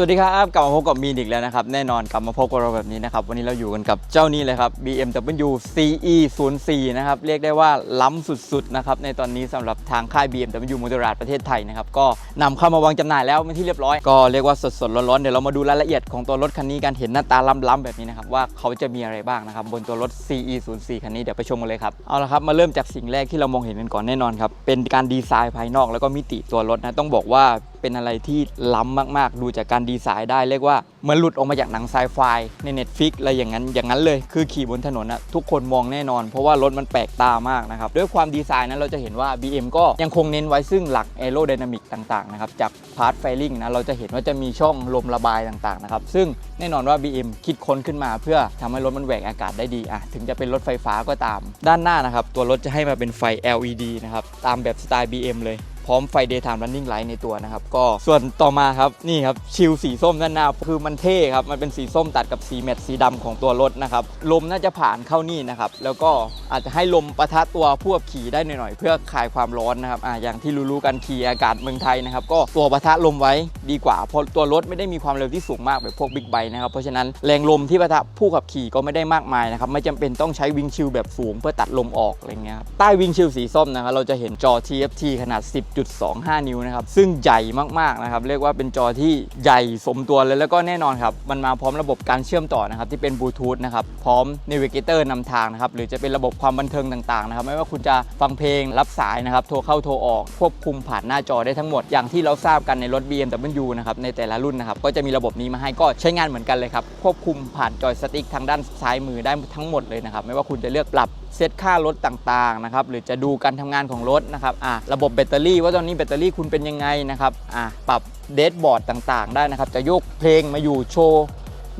สวัสดีครับกลับมาพบกับมีนอีกแล้วนะครับ แน่นอนกลับมาพบกับเราแบบนี้นะครับ วันนี้เราอยู่กันกับเจ้านี้เลยครับ BMW CE 0 4นะครับ เรียกได้ว่าล้ำสุดๆนะครับ ในตอนนี้สำหรับทางค่าย BMW m o t o r a d ประเทศไทยนะครับ ก็นำเข้ามาวางจำหน่ายแล้วเป็นที่เรียบร้อย ก็เรียกว่าสดๆ ร้อนๆ เดี๋ยวเรามาดูรายละเอียดของตัวรถคันนี้กันเห็นหน้าตาล้ำๆแบบนี้นะครับ ว่าเขาจะมีอะไรบ้างนะครับบนตัวรถ CE 0 4คันนี้เดี๋ยวไปชมกันเลยครับเอาละครับมาเริ่มจากสิ่งแรกที่เรามองเห็นกันก่อนแน่นอนครับเป็นการดีไซน์ภายนอกแล้วก็มิติตัวรถนะต้องบอกว่าเป็นอะไรที่ล้ำมากๆ ดูจากการดีไซน์ได้เรียกว่าเหมือนหลุดออกมาจากหนังไซไฟใน Netflix อะไรอย่างนั้นอย่างนั้นเลย คือขี่บนถนนนะทุกคนมองแน่นอน เพราะว่ารถมันแปลกตามากนะครับ ด้วยความดีไซน์นั้นเราจะเห็นว่า BM ก็ยังคงเน้นไว้ซึ่งหลัก a e r o d y n a m i c ต่างๆนะครับจากพาร์ทไฟลิงนะเราจะเห็นว่าจะมีช่องลมระบายต่างๆนะครับซึ่งแน่นอนว่า BM คิดค้นขึ้นมา เพื่อทำให้รถมันแหวกอากาศได้ดีอะถึงจะเป็นรถไฟฟ้าก็ตาม ด้านหน้านะครับตัวรถจะให้มาเป็นไฟ LED นะครับตามแบบสไตล์ BM เลย พร้อมไฟ daytime running light ในตัวนะครับ ก็ส่วนต่อมาครับนี่ครับชิลสีส้มด้านหน้า คือมันเท่ครับ มันเป็นสีส้มตัดกับสีแมตสีดำของตัวรถนะครับ ลมน่าจะผ่านเข้านี่นะครับ แล้วก็อาจจะให้ลมปะทะตัวผู้ขับขี่ได้หน่อยๆ เพื่อคลายความร้อนนะครับอ่าอย่างที่รู้ๆกันขี่อากาศเมืองไทยนะครับ ก็ตัวปะทะลมไว้ดีกว่าเพราะตัวรถไม่ได้มีความเร็วที่สูงมากแบบพวกบิ๊กไบค์นะครับ เพราะฉะนั้นแรงลมที่ปะทะผู้ขับขี่ก็ไม่ได้มากมายนะครับ ไม่จำเป็นต้องใช้วิงชิลแบบสูงเพื่อตัดลมออกอะไรเงี้ยใต้วิงชิลสีส้มนะครับเราจะเห็นจอ TFT ขนาด10.25 นิ้วนะครับ ซึ่งใหญ่มากๆนะครับ เรียกว่าเป็นจอที่ใหญ่สมตัวเลยแล้วก็แน่นอนครับ มันมาพร้อมระบบการเชื่อมต่อนะครับ ที่เป็นบลูทูธนะครับ พร้อม Navigator นำทางนะครับ หรือจะเป็นระบบความบันเทิงต่างๆนะครับ ไม่ว่าคุณจะฟังเพลงรับสายนะครับ โทรเข้าโทรออก ควบคุมผ่านหน้าจอได้ทั้งหมด อย่างที่เราทราบกันในรถ BMW นะครับ ในแต่ละรุ่นนะครับ ก็จะมีระบบนี้มาให้ ก็ใช้งานเหมือนกันเลยครับ ควบคุมผ่านจอยสติ๊กทางด้านซ้ายมือได้ทั้งหมดเลยนะครับ ไม่ว่าคุณจะเลือกปรับเซตค่ารถต่างๆนะครับหรือจะดูการทำงานของรถนะครับอะระบบแบตเตอรี่ว่าตอนนี้แบตเตอรี่คุณเป็นยังไงนะครับอะปรับเดชบอร์ดต่างๆ ได้นะครับ จะยกเพลงมาอยู่โชว์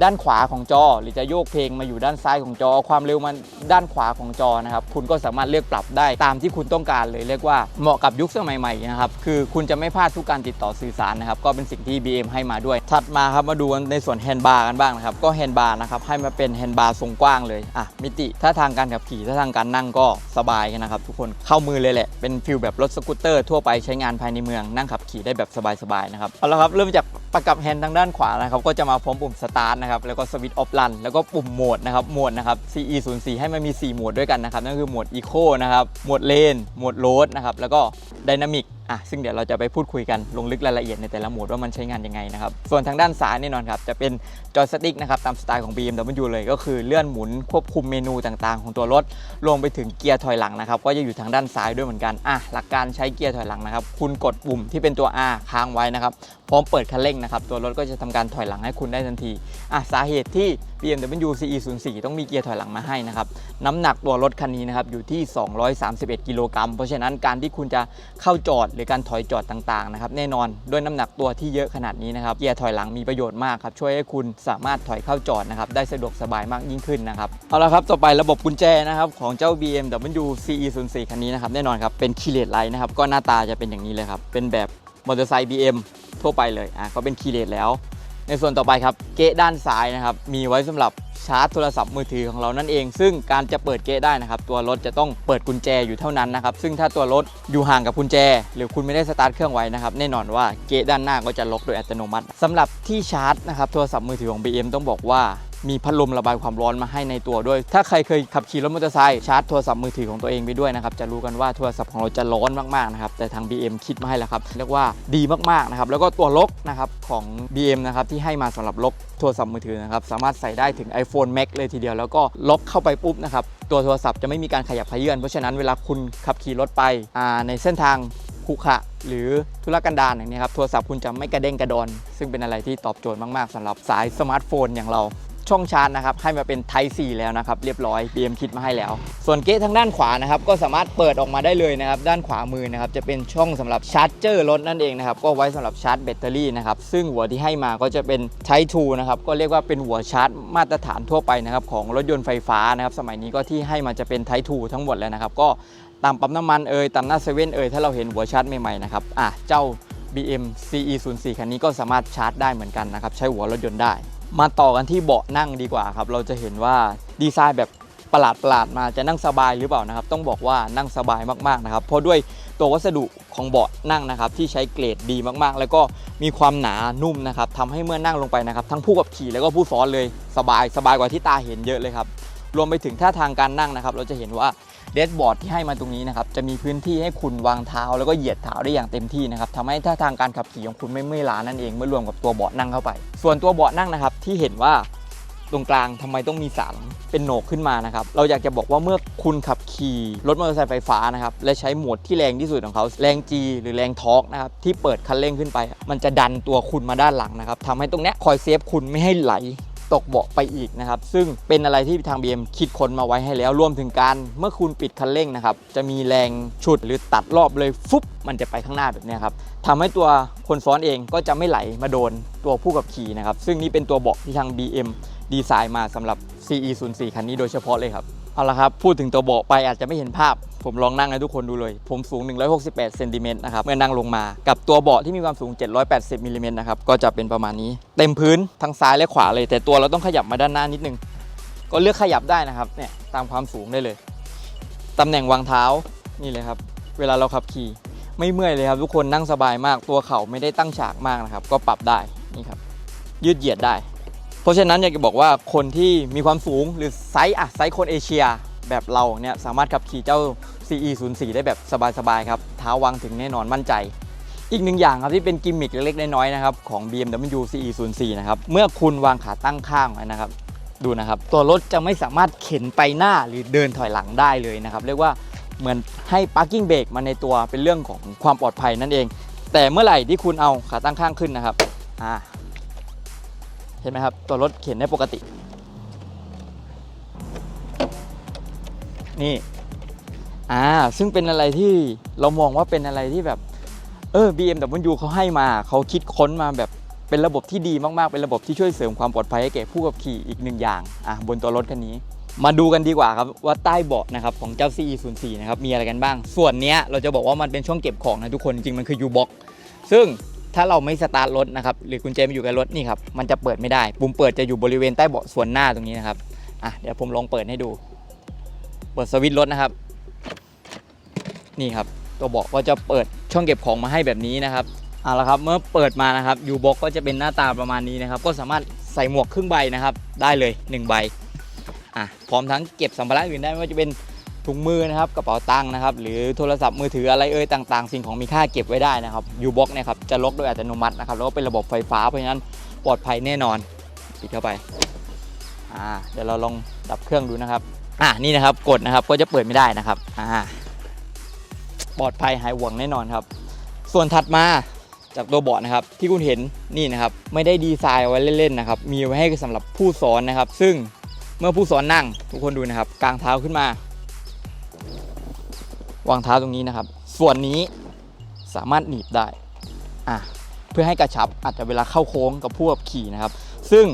ด้านขวาของจอ หรือจะโยกเพลงมาอยู่ด้านซ้ายของจอ ความเร็วมันด้านขวาของจอนะครับคุณก็สามารถเลือกปรับได้ตามที่คุณต้องการเลยเรียกว่าเหมาะกับยุคสมัยใหม่นะครับคือคุณจะไม่พลาดทุกการติดต่อสื่อสารนะครับก็เป็นสิ่งที่ BM ให้มาด้วย ถัดมาครับมาดูในส่วนแฮนด์บาร์กันบ้างนะครับก็แฮนด์บาร์นะครับให้มาเป็นแฮนด์บาร์ทรงกว้างเลยอะมิติถ้าทางการขับขี่ถ้าทางการนั่งก็สบายนะครับทุกคนเข้ามือเลยแหละเป็นฟิลแบบรถสกูตเตอร์ทั่วไปใช้งานภายในเมืองนั่งขับขี่ได้แบบสบายๆนะครับเอาละครับเริ่มจากประกับแฮนด์ทางด้านขวานะครับก็จะมาพร้อมปุ่มสตาร์ทนะครับแล้วก็สวิตช์ออฟลันแล้วก็ปุ่มโหมดนะครับโหมดนะครับ CE 0 4ให้มันมี 4 โหมดด้วยกันนะครับนั่นคือโหมด Eco นะครับโหมดเลนโหมดโรดนะครับแล้วก็ไดนามิก อะซึ่งเดี๋ยวเราจะไปพูดคุยกันลงลึกรายละเอียดในแต่ละโหมดว่ามันใช้งานยังไงนะครับ ส่วนทางด้านซ้ายแน่นอนครับ จะเป็นจอยสติ๊กนะครับตามสไตล์ของ BMW เลย ก็คือเลื่อนหมุนควบคุมเมนูต่างๆ ของตัวรถรวมไปถึงเกียร์ถอยหลังนะครับก็จะอยู่ทางด้านซ้ายด้วยเหมือนกันอะหลักการใช้เกียร์ถอยหลังนะครับคุณกดปุ่มที่เป็นตัว R ค้างไว้นะครับพร้อมเปิดคันเร่งนะครับตัวรถก็จะทำการถอยหลังให้คุณได้ทันทีอะสาเหตุที่ BMW CE 0 4 ต้องมีเกียร์ถอยหลังมาให้นะครับ น้ำหนักตัวรถคันนี้นะครับอยู่ที่ 231 กิโลกรัม เพราะฉะนั้นการที่คุณจะเข้าจอดหรือการถอยจอดต่างๆนะครับแน่นอนด้วยน้ำหนักตัวที่เยอะขนาดนี้นะครับ เกียร์ถอยหลังมีประโยชน์มากครับช่วยให้คุณสามารถถอยเข้าจอดนะครับได้สะดวกสบายมากยิ่งขึ้นนะครับเอาละครับต่อไประบบกุญแจนะครับของเจ้า BMW CE 0 4 คันนี้นะครับแน่นอนครับเป็นคีเลสไลท์นะครับก็หน้าตาจะเป็นอย่างนี้เลยครับเป็นแบบมอเตอร์ไซค์ BM ทั่วไปเลยอะก็เป็นคีเลสแล้ว ในส่วนต่อไปครับเกะด้านซ้ายนะครับมีไว้สำหรับชาร์จโทรศัพท์มือถือของเรานั่นเอง ซึ่งการจะเปิดเกะได้นะครับ ตัวรถจะต้องเปิดกุญแจอยู่เท่านั้นนะครับ ซึ่งถ้าตัวรถอยู่ห่างกับกุญแจ หรือคุณไม่ได้สตาร์ทเครื่องไว้นะครับ แน่นอนว่าเกะด้านหน้าก็จะล็อกโดยอัตโนมัติสำหรับที่ชาร์จนะครับโทรศัพท์มือถือของ BM ต้องบอกว่า มีพัดลมระบายความร้อนมาให้ในตัวด้วย ถ้าใครเคยขับขี่รถมอเตอร์ไซค์ชาร์จโทรศัพท์มือถือของตัวเองไปด้วยนะครับจะรู้กันว่าโทรศัพท์ของเราจะร้อนมากๆนะครับแต่ทาง BM คิดมาให้แล้วครับเรียกว่าดีมากๆนะครับแล้วก็ตัวล็อกนะครับของ BM นะครับที่ให้มาสำหรับล็อกโทรศัพท์มือถือนะครับสามารถใส่ได้ถึง iPhone Max เลยทีเดียวแล้วก็ล็อกเข้าไปปุ๊บนะครับตัวโทรศัพท์จะไม่มีการขยับขยื่นเพราะฉะนั้นเวลาคุณขับขี่รถไปในเส้นทางขรุขระหรือธุรกันดารอย่างนี้ครับโทรศัพท์คุณจะไม่กระเด้งกระดอน ซึ่งเป็นอะไรที่ตอบโจทย์มาก ๆสำหรับสายสมาร์ทโฟนอย่างเรา ช่องชาร์จนะครับให้มาเป็น Type C แล้วนะครับเรียบร้อย BM คิดมาให้แล้ว ส่วนเกะทางด้านขวานะครับก็สามารถเปิดออกมาได้เลยนะครับด้านขวามือนะครับจะเป็นช่องสำหรับชาร์จเจอร์รถนั่นเองนะครับก็ไว้สำหรับชาร์จแบตเตอรี่นะครับซึ่งหัวที่ให้มาก็จะเป็น Type 2นะครับก็เรียกว่าเป็นหัวชาร์จมาตรฐานทั่วไปนะครับของรถยนต์ไฟฟ้านะครับสมัยนี้ก็ที่ให้มาจะเป็น Type 2ทั้งหมดแล้วนะครับก็ตามปั๊มน้ำมันเอ่ยตามหน้าเซเว่นเอ่ยถ้าเราเห็นหัวชาร์จใหม่ๆนะครับอะเจ้า BM CE 0 4 คันนี้ก็สามารถชาร์จได้เหมือนกันนะครับ ใช้หัวรถยนต์ได้ มาต่อกันที่เบาะนั่งดีกว่าครับ เราจะเห็นว่าดีไซน์แบบประหลาดประหลาดๆมาจะนั่งสบายหรือเปล่านะครับ ต้องบอกว่านั่งสบายมากๆนะครับ เพราะด้วยตัววัสดุของเบาะนั่งนะครับ ที่ใช้เกรดดีมากๆ แล้วก็มีความหนานุ่มนะครับทำให้เมื่อนั่งลงไปนะครับ ทั้งผู้ขับขี่แล้วก็ผู้ซ้อนเลยสบายสบายกว่าที่ตาเห็นเยอะเลยครับ รวมไปถึงท่าทางการนั่งนะครับ เราจะเห็นว่า เดสบอร์ดที่ให้มาตรงนี้นะครับจะมีพื้นที่ให้คุณวางเท้า แล้วก็เหยียดเท้าได้อย่างเต็มที่นะครับทำให้ท่าทางการขับขี่ของคุณไม่เมื่อยล้านั่นเองเมื่อรวมกับตัวเบาะนั่งเข้าไป ส่วนตัวเบาะนั่งนะครับที่เห็นว่าตรงกลางทำไมต้องมีสารเป็นโหนกขึ้นมานะครับ เราอยากจะบอกว่าเมื่อคุณขับขี่รถมอเตอร์ไซค์ไฟฟ้านะครับ และใช้โหมดที่แรงที่สุดของเขา แรง G หรือแรงทอร์กนะครับ ที่เปิดคันเร่งขึ้นไป มันจะดันตัวคุณมาด้านหลังนะครับทำให้ตรงเนี้ยคอยเซฟคุณไม่ให้ไหล ตกเบาะไปอีกนะครับ ซึ่งเป็นอะไรที่ทาง BM คิดค้นมาไว้ให้แล้วรวมถึงการเมื่อคุณปิดคันเร่งนะครับ จะมีแรงฉุดหรือตัดรอบเลยฟุบมันจะไปข้างหน้าแบบนี้ครับทำให้ตัวคนซ้อนเองก็จะไม่ไหลมาโดนตัวผู้ขับขี่นะครับ ซึ่งนี่เป็นตัวเบาะที่ทาง BM ดีไซน์มาสำหรับ CE 0 4 คันนี้โดยเฉพาะเลยครับ เอาละครับ พูดถึงตัวเบาะไปอาจจะไม่เห็นภาพ ผมลองนั่งให้ทุกคนดูเลย ผมสูง 168เซนติเมตรนะครับ เมื่อนั่งลงมา กับตัวเบาะที่มีความสูง 780มิลลิเมตรนะครับ ก็จะเป็นประมาณนี้ เต็มพื้นทั้งซ้ายและขวาเลย แต่ตัวเราต้องขยับมาด้านหน้านิดนึง ก็เลือกขยับได้นะครับ เนี่ย ตามความสูงได้เลย ตำแหน่งวางเท้า นี่เลยครับ เวลาเราขับขี่ ไม่เมื่อยเลยครับทุกคน นั่งสบายมาก ตัวเข่าไม่ได้ตั้งฉากมากนะครับ ก็ปรับได้ นี่ครับ ยืดเหยียดได้ ราะฉะนั้นอยากจะบอกว่าคนที่มีความสูงหรือไซส์อะไซส์คนเอเชียแบบเราเนี่ยสามารถขับขี่เจ้า CE 0 4 ได้แบบสบายๆครับเท้าวางถึงแน่นอนมั่นใจ อีกหนึ่งอย่างครับที่เป็นกิมมิคเล็กๆน้อยๆนะครับของ BMW CE 0 4 นะครับเมื่อคุณวางขาตั้งข้างไว้นะครับดูนะครับตัวรถจะไม่สามารถเข็นไปหน้าหรือเดินถอยหลังได้เลยนะครับเรียกว่าเหมือนให้ parking brake มาในตัวเป็นเรื่องของความปลอดภัยนั่นเอง แต่เมื่อไหร่ที่คุณเอาขาตั้งข้างขึ้นนะครับอ่า เห็นไหมครับ ตัวรถเข็นได้ปกติ นี่ อ่า ซึ่งเป็นอะไรที่เรามองว่าเป็นอะไรที่แบบ เออ BMW เขาให้มา เขาคิดค้นมาแบบเป็นระบบที่ดีมากๆ เป็นระบบที่ช่วยเสริมความปลอดภัยให้แก่ผู้ขับขี่อีกหนึ่งอย่าง อะ บนตัวรถคันนี้ มาดูกันดีกว่าครับว่าใต้เบาะนะครับของเจ้า CE 0 4 นะครับมีอะไรกันบ้าง ส่วนเนี้ยเราจะบอกว่ามันเป็นช่วงเก็บของนะทุกคนจริงมันคือ U-Box ซึ่ง ถ้าเราไม่สตาร์ทรถนะครับหรือกุญแจไม่อยู่กับรถนี่ครับมันจะเปิดไม่ได้ ปุ่มเปิดจะอยู่บริเวณใต้เบาะส่วนหน้าตรงนี้นะครับอะเดี๋ยวผมลองเปิดให้ดู เปิดสวิตช์รถนะครับ นี่ครับ ตัวเบาะก็จะเปิดช่องเก็บของมาให้แบบนี้นะครับเอาละครับเมื่อเปิดมานะครับยูบ็อกก็จะเป็นหน้าตาประมาณนี้นะครับ ก็สามารถใส่หมวกครึ่งใบนะครับ ได้เลย1ใบอะพร้อมทั้งเก็บสัมภาระอื่นได้ไม่ว่าจะเป็น ถุงมือนะครับกระเป๋าตังค์นะครับหรือโทรศัพท์มือถืออะไรเอ่ยต่างๆ สิ่งของมีค่าเก็บไว้ได้นะครับยูบ็อกเนี่ยครับจะล็อกโดยอัตโนมัตินะครับแล้วก็เป็นระบบไฟฟ้าเพราะฉะนั้นปลอดภัยแน่นอนปิดเข้าไปอ่าเดี๋ยวเราลองดับเครื่องดูนะครับอ่านี่นะครับกดนะครับก็จะเปิดไม่ได้นะครับอ่าปลอดภัยหายห่วงแน่นอนครับ ส่วนถัดมาจากตัวเบาะนะครับที่คุณเห็นนี่นะครับไม่ได้ดีไซน์ไว้เล่นๆนะครับมีไว้ให้สำหรับผู้สอนนะครับ ซึ่งเมื่อผู้สอนนั่งทุกคนดูนะครับกางเท้าขึ้นมา วางเท้าตรงนี้นะครับ ส่วนนี้สามารถหนีบได้อะเพื่อให้กระชับอาจจะเวลาเข้าโค้งกับผู้ขับขี่นะครับ ซึ่ง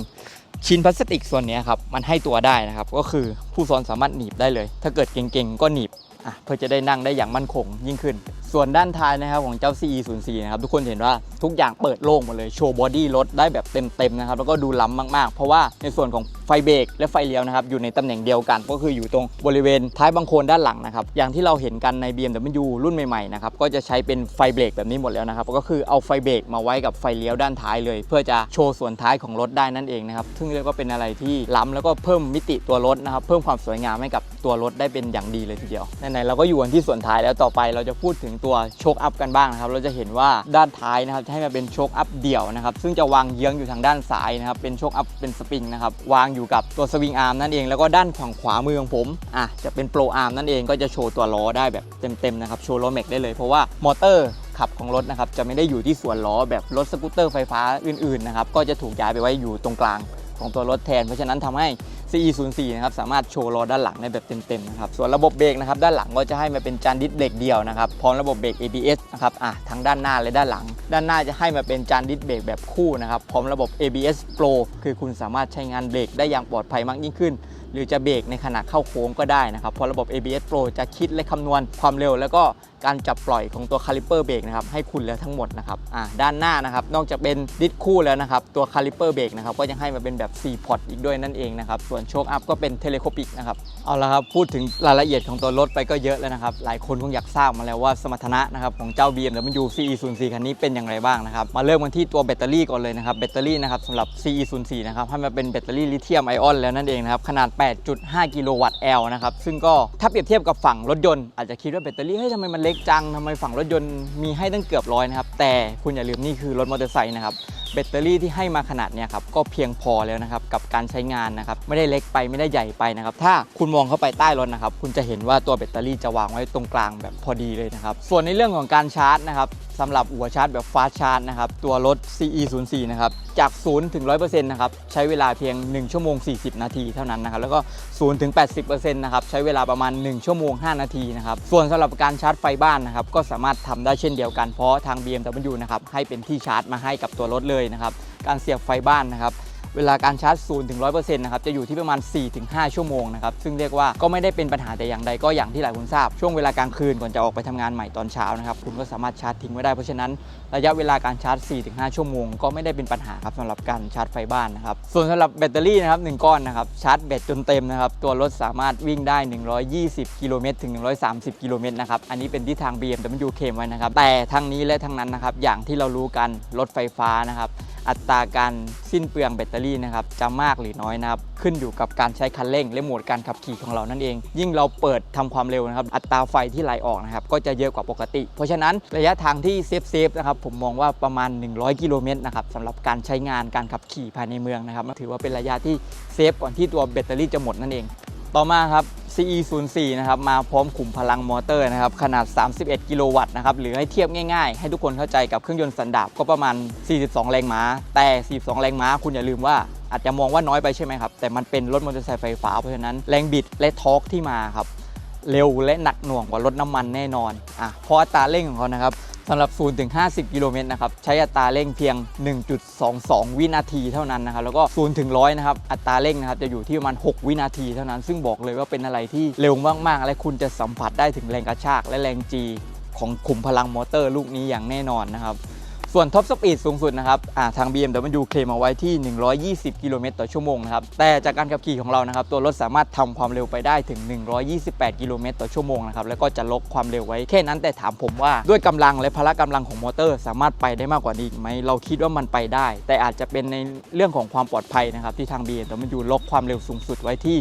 ชิ้นพลาสติกส่วนนี้ครับมันให้ตัวได้นะครับ ก็คือผู้สอนสามารถหนีบได้เลย ถ้าเกิดเก่งๆก็หนีบอะเพื่อจะได้นั่งได้อย่างมั่นคงยิ่งขึ้น ส่วนด้านท้ายนะครับของเจ้า CE 0 4 นะครับทุกคนเห็นว่าทุกอย่างเปิดโล่งหมดเลยโชว์บอดี้รถได้แบบเต็มๆนะครับแล้วก็ดูล้ำมากๆ เพราะว่าในส่วนของไฟเบรกและไฟเลี้ยวนะครับอยู่ในตำแหน่งเดียวกัน ก็คืออยู่ตรงบริเวณท้ายบังโคลนด้านหลังนะครับอย่างที่เราเห็นกันใน BMW รุ่นใหม่ๆนะครับก็จะใช้เป็นไฟเบรกแบบนี้หมดแล้วนะครับก็คือเอาไฟเบรกมาไว้กับไฟเลี้ยวด้านท้ายเลย เพื่อจะโชว์ส่วนท้ายของรถได้นั่นเองนะครับซึ่งเรียกว่าเป็นอะไรที่ล้ำแล้วก็เพิ่มมิติตัวรถนะครับเพิ่มความสวยงามให้กับตัวรถได้เป็นอย่างดีเลยทีเดียวไหนๆเราก็อยู่กันที่ส่วนท้ายแล้วต่อไปเราจะพูดถึงตัวโชคอัพกันบ้างนะครับ เราจะเห็นว่าด้านท้ายนะครับจะให้มาเป็นโชคอัพเดี่ยวนะครับ ซึ่งจะวางเยื้องอยู่ทางด้านซ้ายนะครับ เป็นโชคอัพเป็นสปริงนะครับ วางอยู่กับตัวสวิงอาร์มนั่นเอง แล้วก็ด้านฝั่งขวามือของผม อะ จะเป็นโปรอาร์มนั่นเอง ก็จะโชว์ตัวล้อได้แบบเต็มๆนะครับ โชว์ล้อแม็กได้เลย เพราะว่ามอเตอร์ขับของรถนะครับ จะไม่ได้อยู่ที่ส่วนล้อแบบรถสกูตเตอร์ไฟฟ้าอื่นๆนะครับ ก็จะถูกย้ายไปไว้อยู่ตรงกลางของตัวรถแทน เพราะฉะนั้นทำให้ CE 0 4 นะครับสามารถโชว์ล้อด้านหลังได้แบบเต็มๆนะครับส่วนระบบเบรกนะครับด้านหลังก็จะให้มาเป็นจานดิสเบรกเดียวนะครับพร้อมระบบเบรก ABS นะครับอะทั้งด้านหน้าและด้านหลัง ด้านหน้าจะให้มาเป็นจานดิสเบรกแบบคู่นะครับพร้อมระบบ ABS Pro คือคุณสามารถใช้งานเบรกได้อย่างปลอดภัยมากยิ่งขึ้น หรือจะเบรกในขณะเข้าโค้งก็ได้นะครับเพราะระบบ ABS Pro จะคิดและคำนวณความเร็ว แล้วก็การจับปล่อยของตัวคาลิเปอร์เบรกนะครับให้คุณแล้วทั้งหมดนะครับอ่าด้านหน้านะครับนอกจากเป็นดิสคู่แล้วนะครับตัวคาลิเปอร์เบรกนะครับก็ยังให้มาเป็นแบบ 4 พอร์ตอีกด้วยนั่นเองนะครับส่วนโชคอัพก็เป็นเทเลโคปิกนะครับเอาละครับพูดถึงรายละเอียดของตัวรถไปก็เยอะแล้วนะครับหลายคนคงอยากทราบมาแล้วว่าสมรรถนะนะครับของเจ้า BMW CE04 คันนี้เป็นอย่างไรบ้างนะครับมาเริ่มกันที่ตัวแบตเตอรี่ก่อนเลยนะครับแบตเตอรี่นะครับสำหรับ CE04 นะครับให้มาเป็นแบตเตอรี่ลิเธียมไอออนแล้วนั่นเองนะครับขนาด8.5 กิโลวัตต์ L นะครับ ซึ่งก็ถ้าเปรียบเทียบกับฝั่งรถยนต์ อาจจะคิดว่าแบตเตอรี่เฮ้ยทำไมมันเล็กจังทำไมฝั่งรถยนต์มีให้ตั้งเกือบร้อยนะครับ แต่คุณอย่าลืมนี่คือรถมอเตอร์ไซค์นะครับแบตเตอรี่ที่ให้มาขนาดเนี้ยครับก็เพียงพอแล้วนะครับกับการใช้งานนะครับไม่ได้เล็กไปไม่ได้ใหญ่ไปนะครับถ้าคุณมองเข้าไปใต้รถนะครับคุณจะเห็นว่าตัวแบตเตอรี่จะวางไว้ตรงกลางแบบพอดีเลยนะครับส่วนในเรื่องของการชาร์จนะครับ สำหรับหัวชาร์จแบบฟาชาร์จนะครับ ตัวรถ CE04 นะครับ จาก 0 ถึง 100%นะครับ ใช้เวลาเพียง 1 ชั่วโมง 40 นาทีเท่านั้นนะครับ แล้วก็ 0 ถึง 80%นะครับ ใช้เวลาประมาณ 1 ชั่วโมง 5 นาทีนะครับ ส่วนสำหรับการชาร์จไฟบ้านนะครับ ก็สามารถทำได้เช่นเดียวกัน เพราะทาง BMW นะครับ ให้เป็นที่ชาร์จมาให้กับตัวรถเลยนะครับ การเสียบไฟบ้านนะครับ เวลาการชาร์จ0ถึง100%นะครับจะอยู่ที่ประมาณ 4-5 ชั่วโมงนะครับซึ่งเรียกว่าก็ไม่ได้เป็นปัญหาแต่อย่างใดก็อย่างที่หลายคนทราบ ช่วงเวลากลางคืนก่อนจะออกไปทำงานใหม่ตอนเช้านะครับคุณก็สามารถชาร์จทิ้งไว้ได้เพราะฉะนั้นระยะเวลาการชาร์จ 4-5 ชั่วโมง ก็ไม่ได้เป็นปัญหาครับสำหรับการชาร์จไฟบ้านนะครับส่วนสำหรับแบตเตอรี่นะครับหนึ่งก้อนนะครับชาร์จแบตจนเต็มนะครับตัวรถสามารถวิ่งได้ 120 กิโลเมตรถึง 130 กิโลเมตรนะครับอันนี้เป็นที่ทาง BMW เคมไว้นะครับแต่ทั้งนี้และทั้งนั้นนะครับอย่างที่เรารู้กันรถไฟฟ้านะครับ อัตราการสิ้นเปลืองแบตเตอรี่นะครับจะมากหรือน้อยนะครับขึ้นอยู่กับการใช้คันเร่งและโหมดการขับขี่ของเรานั่นเอง ยิ่งเราเปิดทำความเร็วนะครับอัตราไฟที่ไหลออกนะครับก็จะเยอะกว่าปกติ เพราะฉะนั้นระยะทางที่เซฟเซฟนะครับผมมองว่าประมาณ 100 กิโลเมตรนะครับสำหรับการใช้งานการขับขี่ภายในเมืองนะครับถือว่าเป็นระยะที่เซฟก่อนที่ตัวแบตเตอรี่จะหมดนั่นเอง ต่อมาครับ CE04 นะครับมาพร้อมขุมพลังมอเตอร์นะครับขนาด 31 กิโลวัตต์นะครับหรือให้เทียบง่ายๆ ให้ทุกคนเข้าใจกับเครื่องยนต์สันดาปก็ประมาณ 42 แรงม้า แต่ 42 แรงม้า คุณอย่าลืมว่าอาจจะมองว่าน้อยไปใช่ไหมครับ แต่มันเป็นรถมอเตอร์ไซค์ไฟฟ้าเพราะฉะนั้นแรงบิดและทอร์กที่มาครับเร็วและหนักหน่วงกว่ารถน้ำมันแน่นอนอะเพราะอัตราเร่งของเขานะครับ สำหรับ 0 ถึง 50 กิโลเมตรนะครับ ใช้อัตราเร่งเพียง 1.22 วินาทีเท่านั้นนะครับ แล้วก็ 0 ถึง 100 นะครับ อัตราเร่งนะครับ จะอยู่ที่ประมาณ 6 วินาทีเท่านั้น ซึ่งบอกเลยว่าเป็นอะไรที่เร็วมาก ๆ และคุณจะสัมผัสได้ถึงแรงกระชากและแรง G ของขุมพลังมอเตอร์ลูกนี้อย่างแน่นอนนะครับ ส่วนท็อปสปีดสูงสุดนะครับทาง BMW เคลมเอาไว้ที่ 120 กิโลเมตรต่อชั่วโมงนะครับแต่จากการขับขี่ของเรานะครับตัวรถสามารถทำความเร็วไปได้ถึง 128 กิโลเมตรต่อชั่วโมงนะครับแล้วก็จะลดความเร็วไว้แค่นั้นแต่ถามผมว่าด้วยกำลังและพละกำลังของมอเตอร์ สามารถไปได้มากกว่านี้อีกไหมเราคิดว่ามันไปได้ แต่อาจจะเป็นในเรื่องของความปลอดภัยนะครับที่ทาง BMW ล็อกความเร็วสูงสุดไว้ที่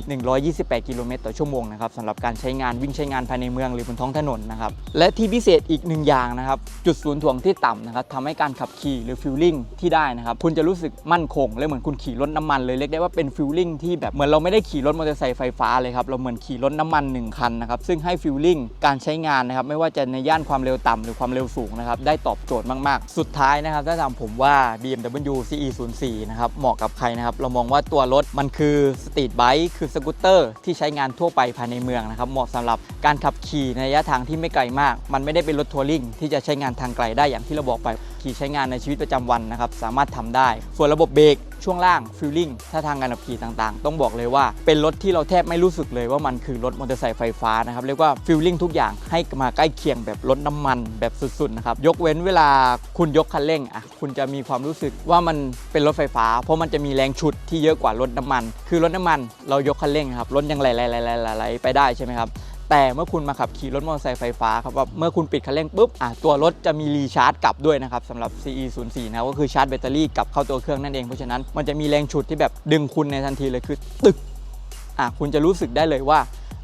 128 กิโลเมตรต่อชั่วโมงนะครับสำหรับการใช้งานวิ่งใช้งานภายในเมืองหรือบนท้องถนนนะครับและที่พิเศษอีกหนึ่งอย่างนะครับจุดศูนย์ถ่วงที่ต่ำนะครับทำให้การขับขี่หรือฟิลลิ่งที่ได้นะครับคุณจะรู้สึกมั่นคงและเหมือนคุณขี่รถน้ำมันเลยเรียกได้ว่าเป็นฟิลลิ่งที่แบบเหมือนเราไม่ได้ขี่รถมอเตอร์ไซค์ไฟฟ้าเลยครับเราเหมือนขี่รถน้ำมันหนึ่งคันนะครับซึ่งให้ฟิลลิ่งการใช้งานนะครับไม่ว่าจะในย่านความเร็วต่ำหรือความเร็วสูงนะครับได้ตอบโจทย์มากๆ สุดท้ายนะครับถ้าถามผมว่า BMW CE04 นะครับเหมาะกับใครนะครับเรามองว่าตัวรถมันคือสตรีทไบค์คือสกูตเตอร์ที่ใช้งานทั่วไปภายในเมืองนะครับเหมาะสำหรับการขับขี่ในระยะทางที่ไม่ไกลมาก มันไม่ได้เป็นรถทัวริงที่จะใช้งานทางไกลได้อย่างที่เราบอกไป ขี่ใช้งานในชีวิตประจำวันนะครับสามารถทำได้ ส่วนระบบเบรกช่วงล่างฟิลลิ่งถ้าทางการขับขี่ต่างๆ ต้องบอกเลยว่าเป็นรถที่เราแทบไม่รู้สึกเลยว่ามันคือรถมอเตอร์ไซค์ไฟฟ้านะครับเรียกว่าฟิลลิ่งทุกอย่างให้มาใกล้เคียงแบบรถน้ำมันแบบสุดๆนะครับยกเว้นเวลาคุณยกคันเร่งอะคุณจะมีความรู้สึกว่ามันเป็นรถไฟฟ้า เพราะมันจะมีแรงฉุดที่เยอะกว่ารถน้ำมัน คือรถน้ำมัน เรายกคันเร่งครับรถยังไหลๆๆๆไปได้ใช่ไหมครับ แต่เมื่อคุณมาขับขี่รถมอเตอร์ไซค์ไฟฟ้าครับว่าเมื่อคุณปิดคันเร่งปุ๊บอะตัวรถจะมีรีชาร์จกลับด้วยนะครับสำหรับ CE04 นะก็คือชาร์จแบตเตอรี่กลับเข้าตัวเครื่องนั่นเองเพราะฉะนั้นมันจะมีแรงฉุดที่แบบดึงคุณในทันทีเลยคือตึกอะคุณจะรู้สึกได้เลยว่า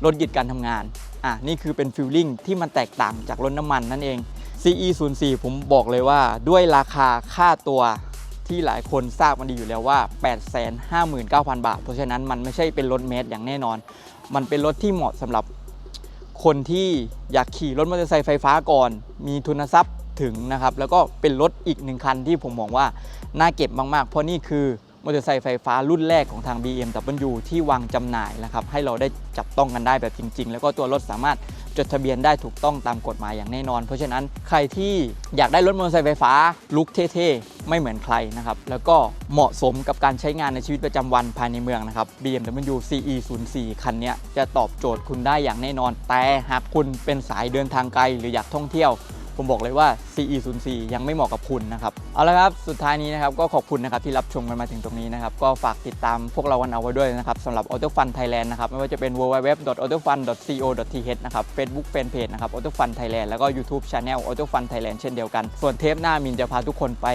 รถหยุดการทำงานอะนี่คือเป็นฟิลลิ่งที่มันแตกต่างจากรถน้ำมันนั่นเอง CE04 ผมบอกเลยว่าด้วยราคาค่าตัวที่หลายคนทราบมันดีอยู่แล้วว่า 859,000 บาท เพราะฉะนั้นมันไม่ใช่เป็นรถเมสอย่างแน่นอน มันเป็นรถที่เหมาะสำหรับ คนที่อยากขี่รถมอเตอร์ไซค์ไฟฟ้าก่อน มีทุนทรัพย์ถึงนะครับ แล้วก็เป็นรถอีกหนึ่งคันที่ผมมองว่า น่าเก็บมาก ๆ เพราะนี่คือมอเตอร์ไซค์ไฟฟ้ารุ่นแรกของทาง BMW ที่วางจำหน่ายนะครับให้เราได้จับต้องกันได้แบบจริง ๆ แล้วก็ตัวรถสามารถ จดทะเบียนได้ถูกต้องตามกฎหมายอย่างแน่นอน เพราะฉะนั้นใครที่อยากได้รถมอเตอร์ไซค์ไฟฟ้าลุกเท่ๆ ไม่เหมือนใครนะครับ แล้วก็เหมาะสมกับการใช้งานในชีวิตประจำวันภายในเมืองนะครับ BMW CE 0 4คันนี้จะตอบโจทย์คุณได้อย่างแน่นอน แต่หากคุณเป็นสายเดินทางไกลหรืออยากท่องเที่ยว ผมบอกเลยว่า CE 0 4ยังไม่เหมาะกับคุณนะครับ เอาละครับ สุดท้ายนี้นะครับก็ขอบคุณนะครับที่รับชมกันมาถึงตรงนี้นะครับ ก็ฝากติดตามพวกเรากันเอาไว้ด้วยนะครับสำหรับ Auto Fun Thailand นะครับ ไม่ว่าจะเป็น www.autofun.co.th นะครับ Facebook Fanpage นะครับ Auto Fun Thailand แล้วก็ YouTube Channel Auto Fun Thailand เช่นเดียวกัน ส่วนเทปหน้ามินจะพาทุกคนไป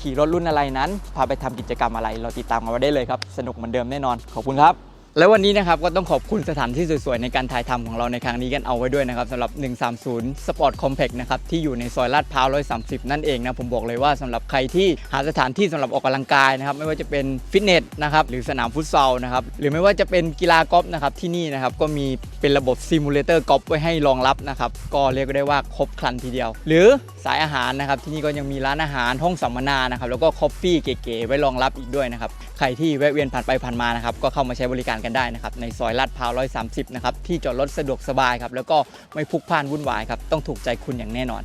ขี่รถรุ่นอะไรนั้น พาไปทำกิจกรรมอะไร เราติดตามกันไว้ได้เลยครับ สนุกเหมือนเดิมแน่นอน ขอบคุณครับ แล้ววันนี้นะครับก็ต้องขอบคุณสถานที่สวยๆ ในการถ่ายทำของเราในครั้งนี้กันเอาไว้ด้วยนะครับสำหรับ 130 Sport Complex นะครับที่อยู่ในซอยลาดพร้าว 130 นั่นเองนะผมบอกเลยว่าสำหรับใครที่หาสถานที่สำหรับออกกำลังกายนะครับไม่ว่าจะเป็นฟิตเนสนะครับหรือสนามฟุตซอลนะครับหรือไม่ว่าจะเป็นกีฬากอล์ฟนะครับที่นี่นะครับก็มีเป็นระบบซิมูเลเตอร์กอล์ฟไว้ให้รองรับนะครับก็เรียกได้ว่าครบครันทีเดียว หรือสายอาหารนะครับที่นี่ก็ยังมีร้านอาหารห้องสัมมนานะครับแล้วก็คอฟฟี่เก๋ๆไว้รองรับอีกด้วยนะครับใครที่แวะเวียนผ่านไปผ่านมานะครับก็เข้ามาใช้บริการกันได้นะครับในซอยลาดพร้าว130 นะครับที่จอดรถสะดวกสบายครับแล้วก็ไม่พลุกพล่านวุ่นวายครับต้องถูกใจคุณอย่างแน่นอน